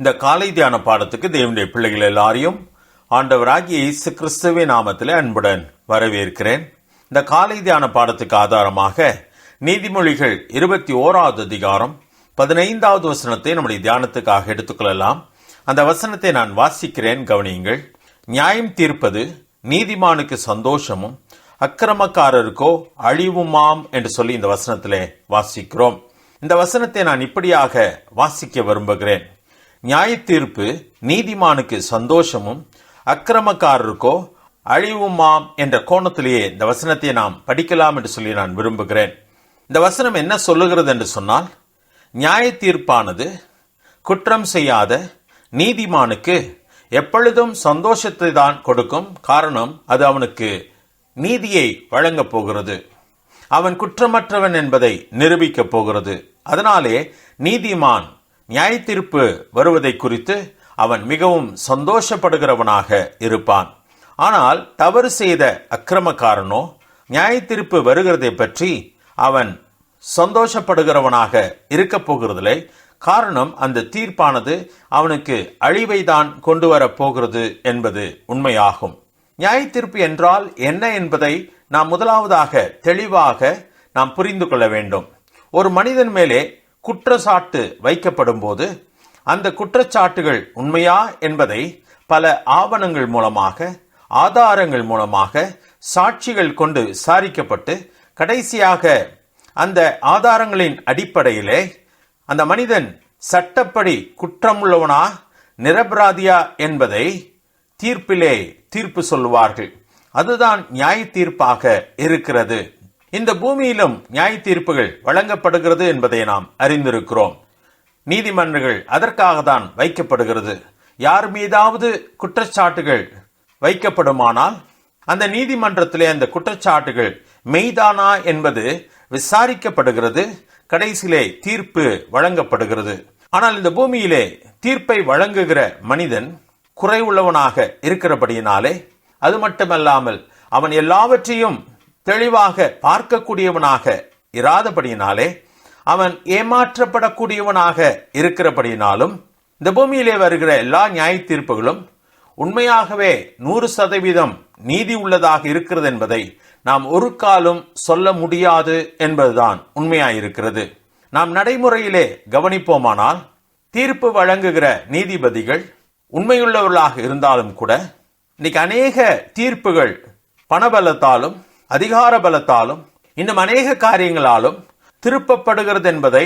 இந்த காலை தியான பாடத்துக்கு தேவனுடைய பிள்ளைகள் எல்லாரையும் ஆண்டவராகிய இயேசு கிறிஸ்துவின் நாமத்தில் அன்புடன் வரவேற்கிறேன். இந்த காலை தியான பாடத்துக்கு ஆதாரமாக நீதிமொழிகள் இருபத்தி ஓராவது அதிகாரம் பதினைந்தாவது வசனத்தை நம்முடைய தியானத்துக்காக எடுத்துக்கொள்ளலாம். அந்த வசனத்தை நான் வாசிக்கிறேன் கவனியுங்கள். நியாயம் தீர்ப்பது நீதிமானுக்கு சந்தோஷமும் அக்கிரமக்காரருக்கோ அழிவுமாம் என்று சொல்லி இந்த வசனத்திலே வாசிக்கிறோம். இந்த வசனத்தை நான் இப்படியாக வாசிக்க விரும்புகிறேன். நியாய தீர்ப்பு நீதிமானுக்கு சந்தோஷமும் அக்கிரமக்காரருக்கோ அழிவுமாம் என்ற கோணத்திலேயே இந்த வசனத்தை நாம் படிக்கலாம் என்று சொல்லி நான் விரும்புகிறேன். இந்த வசனம் என்ன சொல்லுகிறது என்று சொன்னால் நியாய தீர்ப்பானது குற்றம் செய்யாத நீதிமானுக்கு எப்பொழுதும் சந்தோஷத்தை தான் கொடுக்கும். காரணம் அது அவனுக்கு நீதியை வழங்கப் போகிறது. அவன் குற்றமற்றவன் என்பதை நிரூபிக்கப் போகிறது. அதனாலே நீதிமான் நியாய தீர்ப்பு வருவதை குறித்து அவன் மிகவும் சந்தோஷப்படுகிறவனாக இருப்பான். ஆனால் தவறு செய்த அக்கிரமக்காரனோ நியாய தீர்ப்பு வருகிறதை பற்றி அவன் சந்தோஷப்படுகிறவனாக இருக்கப் போகிறதில்லை. காரணம் அந்த தீர்ப்பானது அவனுக்கு அழிவை தான் கொண்டு வரப் போகிறது என்பது உண்மையாகும். நியாய தீர்ப்பு என்றால் என்ன என்பதை நாம் முதலாவதாக தெளிவாக நாம் புரிந்து கொள்ள வேண்டும். ஒரு மனிதன் மேலே குற்றச்சாட்டு வைக்கப்படும் போது அந்த குற்றச்சாட்டுகள் உண்மையா என்பதை பல ஆவணங்கள் மூலமாக ஆதாரங்கள் மூலமாக சாட்சிகள் கொண்டு விசாரிக்கப்பட்டு கடைசியாக அந்த ஆதாரங்களின் அடிப்படையிலே அந்த மனிதன் சட்டப்படி குற்றமுள்ளவனா நிரபராதியா என்பதை தீர்ப்பிலே தீர்ப்பு சொல்லுவார்கள். அதுதான் நியாய தீர்ப்பாக இருக்கிறது. இந்த பூமியிலும் நியாய தீர்ப்புகள் வழங்கப்படுகிறது என்பதை நாம் அறிந்திருக்கிறோம். நீதிமன்றங்கள் அதற்காக தான் வைக்கப்படுகிறது. யார் மீதாவது குற்றச்சாட்டுகள் வைக்கப்படுமானால் அந்த நீதிமன்றத்திலே அந்த குற்றச்சாட்டுகள் மெய்தானா என்பது விசாரிக்கப்படுகிறது. கடைசியிலே தீர்ப்பு வழங்கப்படுகிறது. ஆனால் இந்த பூமியிலே தீர்ப்பை வழங்குகிற மனிதன் குறைவுள்ளவனாக இருக்கிறபடியினாலே அது மட்டுமல்லாமல் அவன் எல்லாவற்றையும் தெளிவாக பார்க்கக்கூடியவனாக இராதபடியினாலே அவன் ஏமாற்றப்படக்கூடியவனாக இருக்கிறபடியினாலும் இந்த பூமியிலே வருகிற எல்லா நியாய தீர்ப்புகளும் உண்மையாகவே நூறு சதவீதம் நீதி உள்ளதாக இருக்கிறது என்பதை நாம் ஒரு காலம் சொல்ல முடியாது என்பதுதான் உண்மையாயிருக்கிறது. நாம் நடைமுறையிலே கவனிப்போமானால் தீர்ப்பு வழங்குகிற நீதிபதிகள் உண்மையுள்ளவர்களாக இருந்தாலும் கூட இன்னைக்கு அநேக தீர்ப்புகள் பணபலத்தாலும் அதிகார பலத்தாலும் இன்னும் அநேக காரியங்களாலும் திருப்பப்படுகிறது என்பதை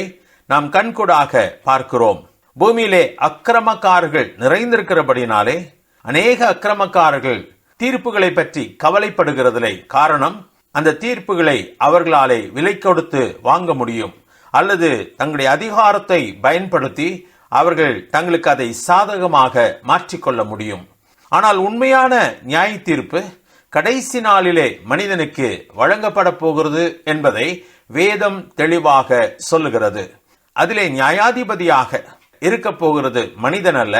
நாம் கண்கூடாக பார்க்கிறோம். பூமியிலே அக்கிரமக்காரர்கள் நிறைந்திருக்கிறபடினாலே அநேக அக்கிரமக்காரர்கள் தீர்ப்புகளை பற்றி கவலைப்படுகிறதில்லை காரணம் அந்த தீர்ப்புகளை அவர்களாலே விலை கொடுத்து வாங்க முடியும். அல்லது தங்களுடைய அதிகாரத்தை பயன்படுத்தி அவர்கள் தங்களுக்கு அதை சாதகமாக மாற்றிக்கொள்ள முடியும். ஆனால் உண்மையான நியாய தீர்ப்பு கடைசி நாளிலே மனிதனுக்கு வழங்கப்பட போகிறது என்பதை வேதம் தெளிவாக சொல்லுகிறது. அதிலே நியாயாதிபதியாக இருக்க போகிறது மனிதன் அல்ல.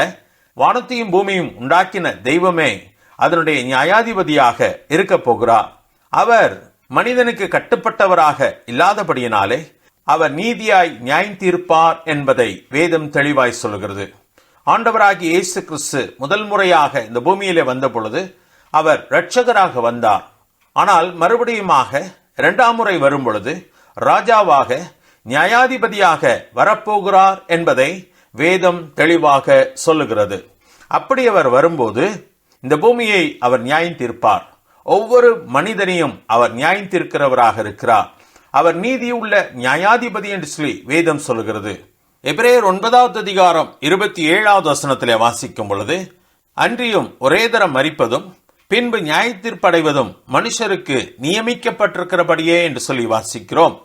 வானத்தையும் பூமியும் உண்டாக்கின தெய்வமே அதனுடைய நியாயாதிபதியாக இருக்க போகிறார். அவர் மனிதனுக்கு கட்டுப்பட்டவராக இல்லாதபடியினாலே அவர் நீதியாய் நியாயம் தீர்ப்பார் என்பதை வேதம் தெளிவாய் சொல்கிறது ஆண்டவராகி இயேசு கிறிஸ்து முதல் முறையாக இந்த பூமியிலே வந்த பொழுது அவர் இரட்சகராக வந்தார். ஆனால் மறுபடியுமாக இரண்டாம் முறை வரும்பொழுது ராஜாவாக நியாயாதிபதியாக வரப்போகிறார் என்பதை வேதம் தெளிவாக சொல்லுகிறது. அப்படி அவர் வரும்போது இந்த பூமியை அவர் நியாயம் தீர்ப்பார். ஒவ்வொரு மனிதனையும் அவர் நியாயம் தீர்க்கிறவராக இருக்கிறார். அவர் நீதியுள்ள நியாயாதிபதி என்று சொல்லி வேதம் சொல்லுகிறது. எபிரேயர் ஒன்பதாவது அதிகாரம் இருபத்தி ஏழாவது வசனத்திலே வாசிக்கும் பொழுது அன்றியும் ஒரே தரம் மறிப்பதும் பின்பு நியாய தீர்ப்படைவதும் மனுஷருக்கு நியமிக்கப்பட்டிருக்கிறபடியே என்று சொல்லி வாசிக்கிறோம்.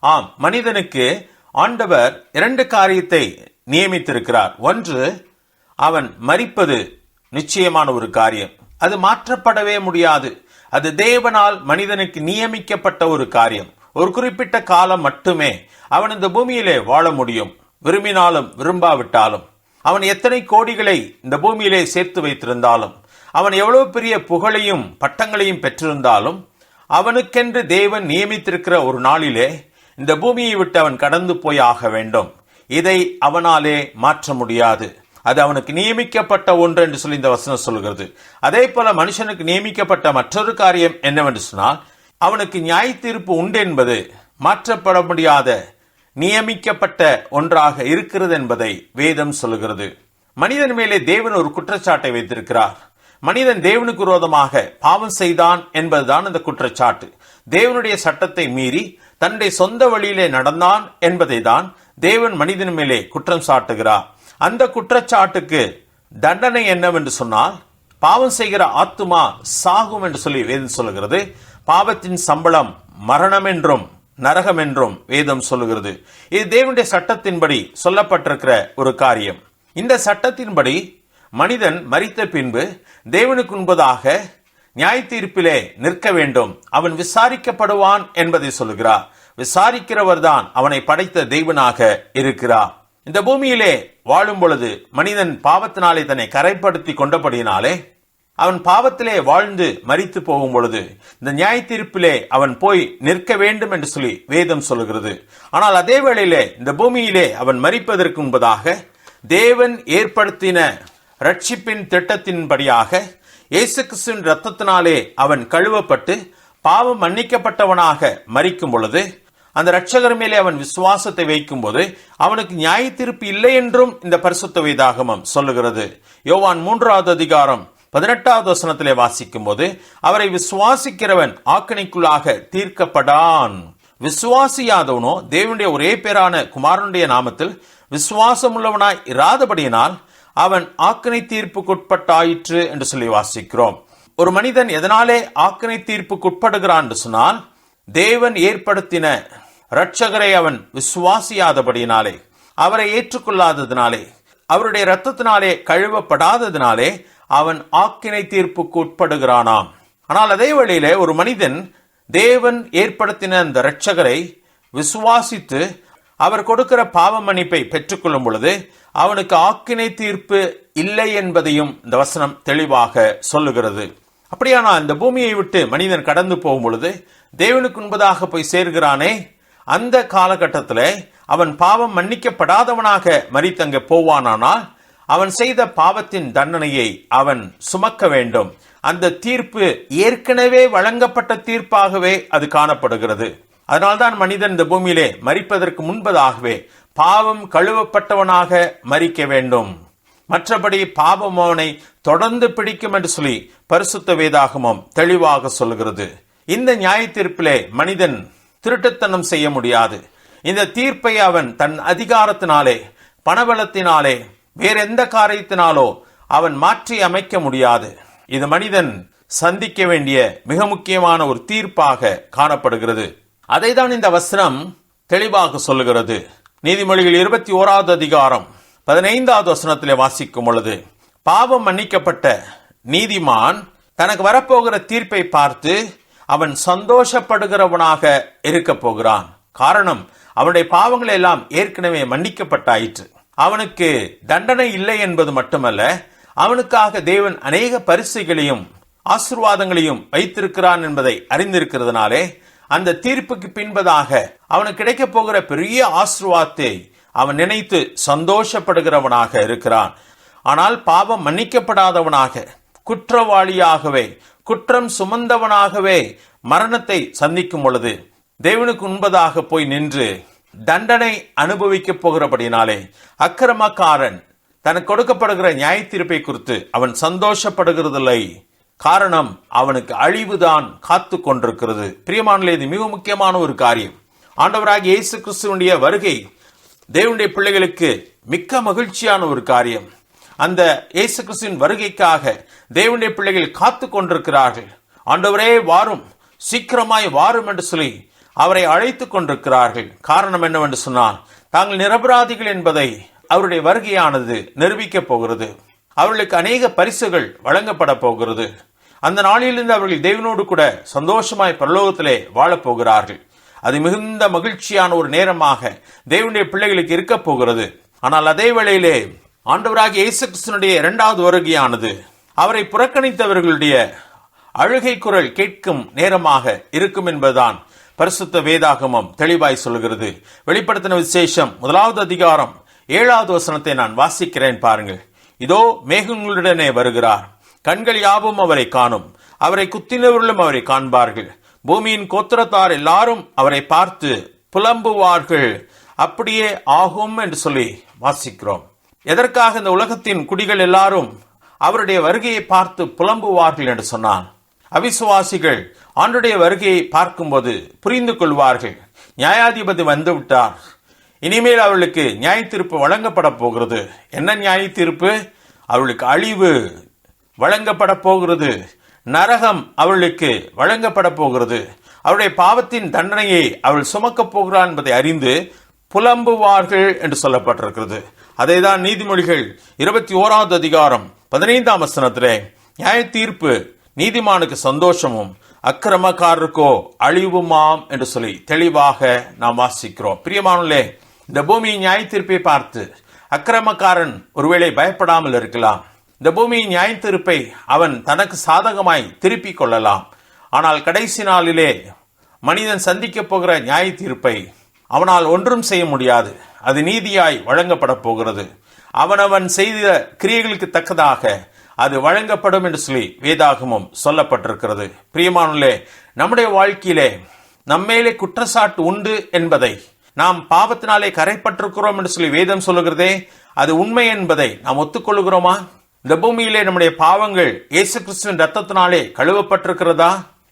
ஆம் மனிதனுக்கு ஆண்டவர் இரண்டு காரியத்தை நியமித்திருக்கிறார். ஒன்று அவன் மறிப்பது நிச்சயமான ஒரு காரியம். அது மாற்றப்படவே முடியாது. அது தேவனால் மனிதனுக்கு நியமிக்கப்பட்ட ஒரு காரியம். ஒரு குறிப்பிட்ட காலம் மட்டுமே அவன் இந்த பூமியிலே வாழ முடியும். விரும்பினாலும் விரும்பாவிட்டாலும். அவன் எத்தனை கோடிகளை இந்த பூமியிலே சேர்த்து வைத்திருந்தாலும் அவன் எவ்வளவு பெரிய புகழையும் பட்டங்களையும் பெற்றிருந்தாலும் அவனுக்கென்று தேவன் நியமித்திருக்கிற ஒரு நாளிலே இந்த பூமியை விட்டு அவன் கடந்து போய் ஆக வேண்டும். இதை அவனாலே மாற்ற முடியாது. அது அவனுக்கு நியமிக்கப்பட்ட ஒன்று என்று சொல்லி இந்த வசனம் சொல்கிறது. அதே போல மனுஷனுக்கு நியமிக்கப்பட்ட மற்றொரு காரியம் என்னவென்று சொன்னால் அவனுக்கு நியாய தீர்ப்பு உண்டு என்பது மாற்றப்பட முடியாத நியமிக்கப்பட்ட ஒன்றாக இருக்கிறது என்பதை வேதம் சொல்லுகிறது மனிதன் மேலே தேவன் ஒரு குற்றச்சாட்டை வைத்திருக்கிறார். மனிதன் தேவனுக்கு விரோதமாக பாவம் செய்தான் என்பதுதான் அந்த குற்றச்சாட்டு. தேவனுடைய சட்டத்தை மீறி தன்னுடைய சொந்த வழியிலே நடந்தான் என்பதை தான் தேவன் மனிதன் மேலே குற்றம் சாட்டுகிறார். அந்த குற்றச்சாட்டுக்கு தண்டனை என்னவென்று சொன்னால் பாவம் செய்கிற ஆத்துமா சாகும் என்று சொல்லி வேதம் சொல்லுகிறது. பாவத்தின் சம்பளம் மரணம் என்றும் நரகம் என்றும் வேதம் சொல்லுகிறது. இது தேவனுடைய சட்டத்தின்படி சொல்லப்பட்டிருக்கிற ஒரு காரியம். இந்த சட்டத்தின்படி மனிதன் மறித்த பின்பு தேவனுக்கு முன்பதாக நியாய தீர்ப்பிலே நிற்க வேண்டும். அவன் விசாரிக்கப்படுவான் என்பதை சொல்கிறார் விசாரிக்கிறவர் தான் அவனை படைத்த தெய்வனாக இருக்கிறார். இந்த பூமியிலே வாழும் பொழுது மனிதன் பாவத்தினாலே தன்னை கரைப்படுத்தி கொண்டபடியினாலே அவன் பாவத்திலே வாழ்ந்து மறித்து போகும் பொழுது இந்த நியாய தீர்ப்பிலே அவன் போய் நிற்க வேண்டும் என்று சொல்லி வேதம் சொல்லுகிறது. ஆனால் அதே வேளையிலே இந்த பூமியிலே அவன் மறிப்பதற்கு முன்பதாக தேவன் ஏற்படுத்தின ரட்சிப்பின் திட்டத்தின்படியாக இயேசு கிறிஸ்துவின் ரத்தத்தினாலே அவன் கழுவப்பட்டு பாவம் மன்னிக்கப்பட்டவனாக மறிக்கும் பொழுது அந்த ரட்சகர் மேலே அவன் விசுவாசத்தை வைக்கும்போது அவனுக்கு நியாய தீர்ப்பு இல்லை என்றும் இந்த பரிசுத்த வேதாகமம் சொல்லுகிறது. யோவான் மூன்றாவது அதிகாரம் பதினெட்டாவது வசனத்திலே வாசிக்கும் போது அவரை விசுவாசிக்கிறவன் ஆக்கணிக்குள்ளாக தீர்க்கப்படான். விசுவாசியாதவனோ தேவனுடைய ஒரே பேரான குமாரனுடைய நாமத்தில் விசுவாசம் உள்ளவனாய் இராதபடியினால் அவன் ஆக்கனை தீர்ப்புக்குட்பட்டாயிற்று என்று சொல்லி வாசிக்கிறோம். ஒரு மனிதன் எதனாலே ஆக்கனை தீர்ப்புக்குட்படுகிறான் என்று சொன்னால் தேவன் ஏற்படுத்தின இரட்சகரை அவன் விசுவாசியாதபடியினாலே அவரை ஏற்றுக்கொள்ளாததினாலே அவருடைய இரத்தத்தினாலே கழுவப்படாததினாலே அவன் ஆக்கினை தீர்ப்புக்கு உட்படுகிறானாம் ஆனால் அதே வழியிலே ஒரு மனிதன் தேவன் ஏற்படுத்தின அந்த இரட்சகரை விசுவாசித்து அவர் கொடுக்கிற பாவ மன்னிப்பை பெற்றுக்கொள்ளும் பொழுது அவனுக்கு ஆக்கினை தீர்ப்பு இல்லை என்பதையும் இந்த வசனம் தெளிவாக சொல்லுகிறது. அப்படியானால் இந்த பூமியை விட்டு மனிதன் கடந்து போகும் பொழுது தேவனுக்கு முன்பதாக போய் சேர்கிறானே அந்த காலகட்டத்தில் அவன் பாவம் மன்னிக்கப்படாதவனாக மறித்தங்க போவானானால் அவன் செய்த பாவத்தின் தண்டனையை அவன் சுமக்க வேண்டும். அந்த தீர்ப்பு ஏற்கனவே வழங்கப்பட்ட தீர்ப்பாகவே அது காணப்படுகிறது. அதனால்தான் மனிதன் இந்த பூமியிலே மறிப்பதற்கு முன்பதாகவே பாவம் கழுவப்பட்டவனாக மறிக்க வேண்டும். மற்றபடி பாவம் அவனை தொடர்ந்து பிடிக்கும் என்று சொல்லி பரிசுத்த வேதாகமம் தெளிவாக சொல்கிறது இந்த நியாய தீர்ப்பிலே மனிதன் திருட்டுத்தனம் செய்ய முடியாது. இந்த தீர்ப்பை அவன் தன் அதிகாரத்தினாலே பணபலத்தினாலே வேற எந்த காரியத்தினாலோ அவன் மாற்றி அமைக்க முடியாது. இது மனிதன் சந்திக்க வேண்டிய மிக முக்கியமான ஒரு தீர்ப்பாக காணப்படுகிறது. அதைதான் இந்த வசனம் தெளிவாக சொல்லுகிறது. நீதிமொழிகள் இருபத்தி ஓராவது அதிகாரம் பதினைந்தாவது வசனத்திலே வாசிக்கும் பொழுது பாவம் மன்னிக்கப்பட்ட நீதிமான் தனக்கு வரப்போகிற தீர்ப்பை பார்த்து அவன் சந்தோஷப்படுகிறவனாக இருக்க போகிறான். காரணம் அவனுடைய பாவங்கள் எல்லாம் ஏற்கனவே மன்னிக்கப்பட்டாயிற்று. அவனுக்கு தண்டனை இல்லை என்பது மட்டுமல்ல அவனுக்காக தேவன் அநேக பரிசுகளையும் ஆசிர்வாதங்களையும் வைத்திருக்கிறான் என்பதை அறிந்திருக்கிறதுனாலே அந்த தீர்ப்புக்கு பின்பதாக அவனுக்கு கிடைக்க போகிற பெரிய ஆசிர்வாதத்தை அவன் நினைத்து சந்தோஷப்படுகிறவனாக இருக்கிறான். ஆனால் பாவம் மன்னிக்கப்படாதவனாக குற்றவாளியாகவே குற்றம் சுமந்தவனாகவே மரணத்தை சந்திக்கும் பொழுது தேவனுக்கு உண்பதாக போய் நின்று தண்டனை அனுபவிக்கப் போகிறபடினாலே அக்கிரமக்காரன் தனக்கு கொடுக்கப்படுகிற நியாய தீர்ப்பை குறித்து அவன் சந்தோஷப்படுகிறதில்லை. காரணம் அவனுக்கு அழிவுதான் காத்து கொண்டிருக்கிறது பிரியமானலே இது மிக முக்கியமான ஒரு காரியம். ஆண்டவராகிய இயேசு கிறிஸ்துவனுடைய வருகை தேவனுடைய பிள்ளைகளுக்கு மிக்க மகிழ்ச்சியான ஒரு காரியம். அந்த இயேசு கிறிஸ்துவின் வருகைக்காக தேவனுடைய பிள்ளைகள் காத்து கொண்டிருக்கிறார்கள் ஆண்டவரே வாரும். சீக்கிரமாய் வாரும் என்று சொல்லி அவரை அழைத்துக் கொண்டிருக்கிறார்கள். காரணம் என்னவென்று சொன்னால் தாங்கள் நிரபராதிகள் என்பதை அவருடைய வருகையானது நிரூபிக்கப் போகிறது. அவர்களுக்கு அநேக பரிசுகள் வழங்கப்பட போகிறது. அந்த நாளிலிருந்து அவர்கள் தேவனோடு கூட சந்தோஷமாய் பரலோகத்திலே வாழப் போகிறார்கள். அது மிகுந்த மகிழ்ச்சியான ஒரு நேரமாக தேவனுடைய பிள்ளைகளுக்கு இருக்க போகிறது. ஆனால் அதே வேளையிலே ஆண்டவராக இயேசு கிறிஸ்தனுடைய இரண்டாவது வருகையானது அவரை புறக்கணித்தவர்களுடைய அழுகை குரல் கேட்கும் நேரமாக இருக்கும் என்பதுதான் பரிசுத்த வேதாகமம் தெளிவாய் சொல்கிறது வெளிப்படுத்தின விசேஷம் முதலாவது அதிகாரம் ஏழாவது வசனத்தை நான் வாசிக்கிறேன் பாருங்கள். இதோ மேகங்களுடனே வருகிறார். கண்கள் யாவும் அவரை காணும். அவரை குத்தினவர்களும் அவரை காண்பார்கள். பூமியின் கோத்திரத்தார் எல்லாரும் அவரை பார்த்து புலம்புவார்கள். அப்படியே ஆகும் என்று சொல்லி வாசிக்கிறோம். எதற்காக இந்த உலகத்தின் குடிகள் எல்லாரும் அவருடைய வருகையை பார்த்து புலம்புவார்கள் என்று சொன்னான் அவிசுவாசிகள் ஆண்டுடைய வருகையை பார்க்கும்போது புரிந்து கொள்வார்கள். நியாயாதிபதி வந்துவிட்டார் இனிமேல் அவர்களுக்கு நியாய தீர்ப்பு வழங்கப்பட போகிறது. என்ன நியாய தீர்ப்பு அவர்களுக்கு அழிவு வழங்கப்பட போகிறது. நரகம் அவளுக்கு வழங்கப்பட போகிறது. அவருடைய பாவத்தின் தண்டனையை அவள் சுமக்கப் போகிறான் என்பதை அறிந்து புலம்புவார்கள் என்று சொல்லப்பட்டிருக்கிறது. அதேதான் நீதிமொழிகள் இருபத்தி ஓராவது அதிகாரம் பதினைந்தாம் வசனத்திலே நியாய தீர்ப்பு நீதிமானுக்கு சந்தோஷமும் அக்கிரமக்காரருக்கோ அழிவுமாம் என்று சொல்லி தெளிவாக நாம் வாசிக்கிறோம். பிரியமானே இந்த பூமியின் நியாய தீர்ப்பை பார்த்து அக்கிரமக்காரன் ஒருவேளை பயப்படாமல் இருக்கலாம். இந்த பூமியின் நியாய தீர்ப்பை அவன் தனக்கு சாதகமாய் திருப்பிக் கொள்ளலாம். ஆனால் கடைசி நாளிலே மனிதன் சந்திக்கப் போகிற நியாய தீர்ப்பை அவனால் ஒன்றும் செய்ய முடியாது. அது நீதியாய் வழங்கப்பட போகிறது. அவனவன் செய்த கிரியைகளுக்கு தக்கதாக அது வழங்கப்படும் என்று சொல்லி வேதாகமும் சொல்லப்பட்டிருக்கிறது. பிரியமானுள்ளே நம்முடைய வாழ்க்கையிலே நம்மேலே குற்றச்சாட்டு உண்டு என்பதை நாம் பாவத்தினாலே கரைப்பட்டிருக்கிறோம் என்று சொல்லி வேதம் சொல்லுகிறதே அது உண்மை என்பதை நாம் ஒத்துக்கொள்கிறோமா இந்த பூமியிலே நம்முடைய பாவங்கள் இயேசு கிறிஸ்துவின் ரத்தத்தினாலே கழுவப்பட்டிருக்கிறதா?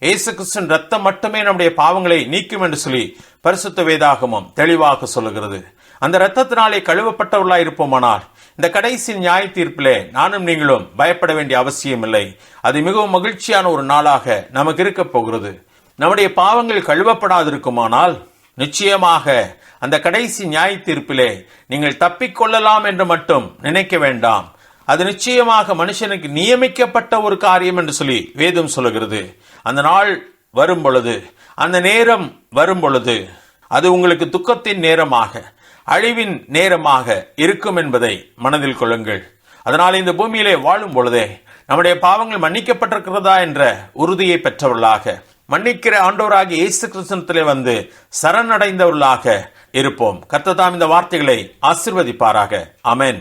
இயேசு கிறிஸ்துவின் ரத்தம் மட்டுமே நம்முடைய பாவங்களை நீக்கும் என்று சொல்லி பரிசுத்த வேதாகமம் தெளிவாக சொல்லுகிறது. அந்த ரத்தத்தினாலே கழுவப்பட்டவர்களாய் இருப்போமானால் இந்த கடைசி நியாய தீர்ப்பிலே நானும் நீங்களும் பயப்பட வேண்டிய அவசியம் இல்லை. அது மிகவும் மகிழ்ச்சியான ஒரு நாளாக நமக்கு இருக்க போகிறது. நம்முடைய பாவங்கள் கழுவப்படாதிருக்குமானால் நிச்சயமாக அந்த கடைசி நியாய தீர்ப்பிலே நீங்கள் தப்பிக்கொள்ளலாம் என்று மட்டும் நினைக்க வேண்டாம். அது நிச்சயமாக மனுஷனுக்கு நியமிக்கப்பட்ட ஒரு காரியம் என்று சொல்லி வேதம் சொல்லுகிறது. அந்த நாள் வரும் பொழுது அந்த நேரம் வரும் பொழுது அது உங்களுக்கு துக்கத்தின் நேரமாக அழிவின் நேரமாக இருக்கும் என்பதை மனதில் கொள்ளுங்கள். அதனால் இந்த பூமியிலே வாழும் பொழுதே நம்முடைய பாவங்கள் மன்னிக்கப்பட்டிருக்கிறதா என்ற உறுதியை பெற்றவர்களாக மன்னிக்கிற ஆண்டோராக இயேசு கிருஷ்ணத்திலே வந்து சரணடைந்தவர்களாக இருப்போம். கர்த்ததாம் இந்த வார்த்தைகளை ஆசிர்வதிப்பாராக. அமேன்